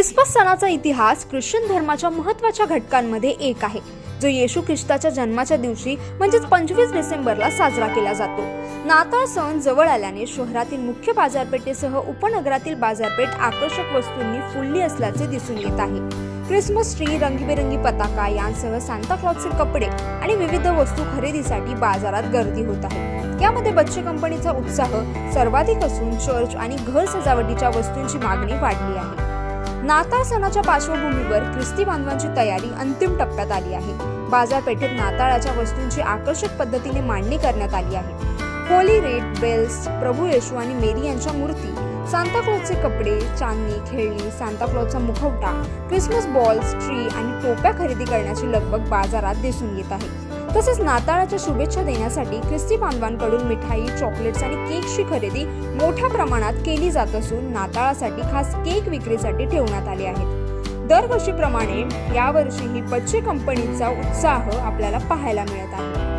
Christmas सणाचा इतिहास Christian धर्माच्या महत्त्वाच्या घटकांमध्ये एक आहे जो येशू ख्रिस्ताच्या जन्माच्या दिवशी म्हणजेच पंचवीस डिसेंबरला साजरा केला जातो. नाताळ सण जवळ आल्याने शहरातील मुख्य बाजारपेठेसह उपनगरातील बाजारपेठ आकर्षक वस्तूंनी फुलली असल्याचे दिसून येत आहे. क्रिसमस ट्री रंगीबेरंगी पताका यांसह सांताक्लॉजचे कपडे आणि विविध वस्तू खरेदीसाठी बाजारात गर्दी होत आहे. यामध्ये बच्चे कंपनीचा उत्साह सर्वाधिक असून चर्च आणि घर सजावटीच्या वस्तूंची मागणी वाढली आहे. नाताळ सणाच्या पार्श्वभूमीवर ख्रिस्ती बांधवांची तयारी अंतिम टप्प्यात आली आहे. बाजारपेठेत नाताळाच्या वस्तूंची आकर्षक पद्धतीने मांडणी करण्यात आली आहे. होली रेड बेल्स प्रभू येशू आणि मेरी यांच्या मूर्ती सांताक्लॉजचे कपडे चांदणी खेळणी सांताक्लॉजचा मुखवटा क्रिसमस बॉल्स ट्री आणि टोप्या खरेदी करण्याची लगबग बाजारात दिसून येत आहे. तसेच नाताळाच्या शुभेच्छा देण्यासाठी ख्रिस्ती बांधवांकडून मिठाई चॉकलेट्स आणि केकची खरेदी मोठ्या प्रमाणात केली जात असून नाताळासाठी खास केक विक्रीसाठी ठेवण्यात आले आहेत. दरवर्षीप्रमाणे यावर्षीही बच्चे कंपनीचा उत्साह आपल्याला पाहायला मिळत आहे.